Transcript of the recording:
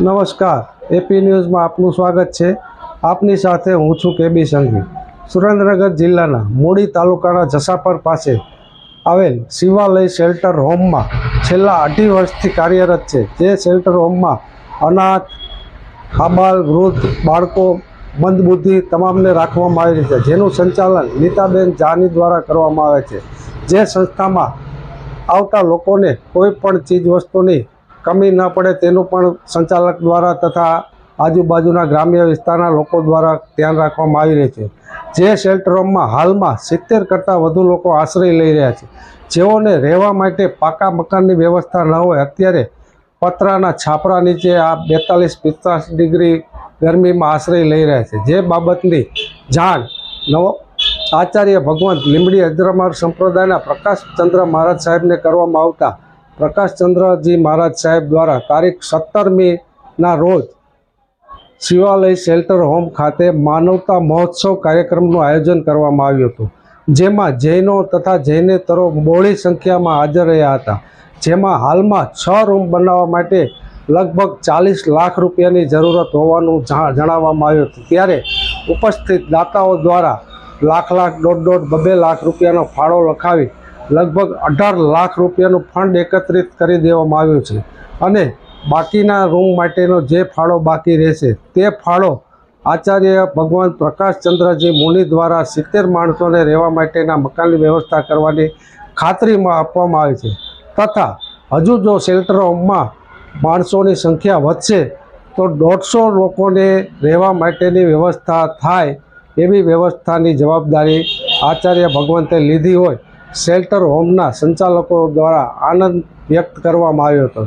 નમસ્કાર. એપી ન્યૂઝમાં આપનું સ્વાગત છે. આપની સાથે હું છું કેબી સંઘવી. સુરેન્દ્રનગર જિલ્લાના મૂડી તાલુકાના જસાપર પાસે આવેલ શિવાલય શેલ્ટર હોમમાં છેલ્લા અઢી વર્ષથી કાર્યરત છે. જે શેલ્ટર હોમમાં અનાથ, ખાબાલ, વૃદ્ધ, બાળકો, મંદબુદ્ધિ તમામને રાખવામાં આવી છે. જેનું સંચાલન નીતાબેન જાની દ્વારા કરવામાં આવે છે. જે સંસ્થામાં આવતા લોકોને કોઈ પણ ચીજ વસ્તુની કમી ન પડે તેનું પણ સંચાલક દ્વારા તથા આજુબાજુના ગ્રામ્ય વિસ્તારના લોકો દ્વારા ધ્યાન રાખવામાં આવી રહ્યું છે. જે શેલ્ટર હાલમાં સિત્તેર કરતાં વધુ લોકો આશ્રય લઈ રહ્યા છે. જેઓને રહેવા માટે પાકા મકાનની વ્યવસ્થા ન હોય અત્યારે પતરાના છાપરા નીચે આ બેતાલીસ પિસ્તાલીસ ડિગ્રી ગરમીમાં આશ્રય લઈ રહ્યા છે. જે બાબતની જાણ નવો આચાર્ય ભગવંત લીંબડી અગ્રમાર સંપ્રદાયના પ્રકાશચંદ્ર મહારાજ સાહેબને કરવામાં આવતા પ્રકાશચંદ્રજી મહારાજ સાહેબ દ્વારા તારીખ સત્તરમીના રોજ શિવાલય શેલ્ટર હોમ ખાતે માનવતા મહોત્સવ કાર્યક્રમનું આયોજન કરવામાં આવ્યું હતું. જેમાં જૈનો તથા જૈનેતરો બહોળી સંખ્યામાં હાજર રહ્યા હતા. જેમાં હાલમાં છ રૂમ બનાવવા માટે લગભગ ચાલીસ લાખ રૂપિયાની જરૂરત હોવાનું જણાવવામાં આવ્યું હતું. ત્યારે ઉપસ્થિત દાતાઓ દ્વારા લાખ લાખ દોઢ દોઢ બબે લાખ રૂપિયાનો ફાળો લખાવી લગભગ અઢાર લાખ રૂપિયાનું ફંડ એકત્રિત કરી દેવામાં આવ્યું છે. અને બાકીના રૂમ માટેનો જે ફાળો બાકી રહેશે, તે ફાળો આચાર્ય ભગવાન પ્રકાશચંદ્રજી મુનિ દ્વારા સિત્તેર માણસોને રહેવા માટેના મકાનની વ્યવસ્થા કરવાની ખાતરીમાં આપવામાં આવી છે. તથા હજુ જો શેલ્ટર હોમમાં માણસોની સંખ્યા વધશે, તો દોઢસો લોકોને રહેવા માટેની વ્યવસ્થા થાય એવી વ્યવસ્થાની જવાબદારી આચાર્ય ભગવંતે લીધી હોય શેલ્ટર હોમના સંચાલકો દ્વારા આનંદ વ્યક્ત કરવામાં આવ્યો હતો.